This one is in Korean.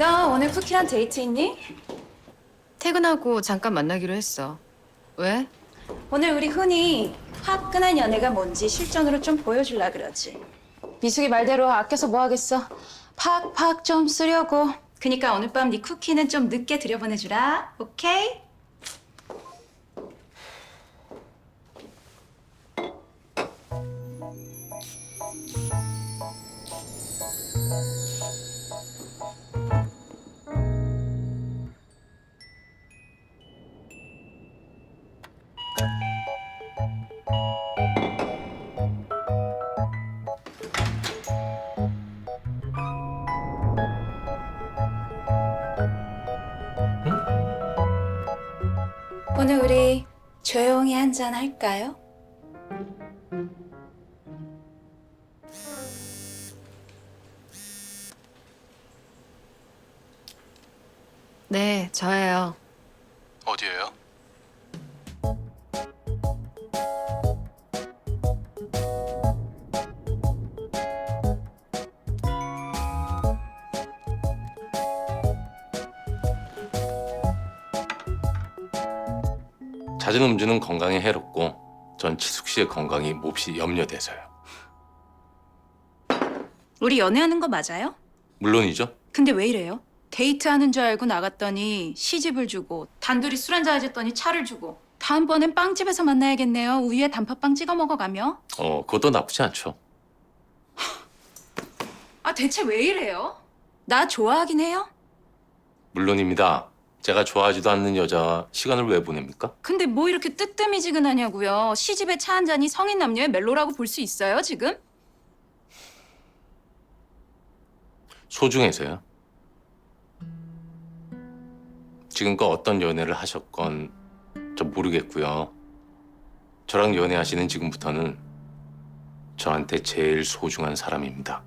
너 오늘 쿠키랑 데이트 있니? 퇴근하고 잠깐 만나기로 했어. 왜? 오늘 우리 흔히 화끈한 연애가 뭔지 실전으로 좀 보여줄라 그러지. 미숙이 말대로 아껴서 뭐 하겠어. 팍팍 좀 쓰려고. 그니까 오늘 밤 네 쿠키는 좀 늦게 들여보내주라. 오케이? 오늘 우리 조용히 한잔 할까요? 네, 저예요. 어디에요? 잦은 음주는 건강에 해롭고 전 치숙 씨의 건강이 몹시 염려돼서요. 우리 연애하는 거 맞아요? 물론이죠. 근데 왜 이래요? 데이트하는 줄 알고 나갔더니 시집을 주고 단둘이 술 한잔 하셨더니 차를 주고 다음번엔 빵집에서 만나야겠네요. 우유에 단팥빵 찍어 먹어가며. 어, 그것도 나쁘지 않죠. 아 대체 왜 이래요? 나 좋아하긴 해요? 물론입니다. 제가 좋아하지도 않는 여자와 시간을 왜 보냅니까? 근데 뭐 이렇게 뜨뜨미지근하냐고요. 시집에 차한 잔이 성인 남녀의 멜로라고 볼 수 있어요 지금? 소중해서요. 지금껏 어떤 연애를 하셨건 전 모르겠고요. 저랑 연애하시는 지금부터는 저한테 제일 소중한 사람입니다.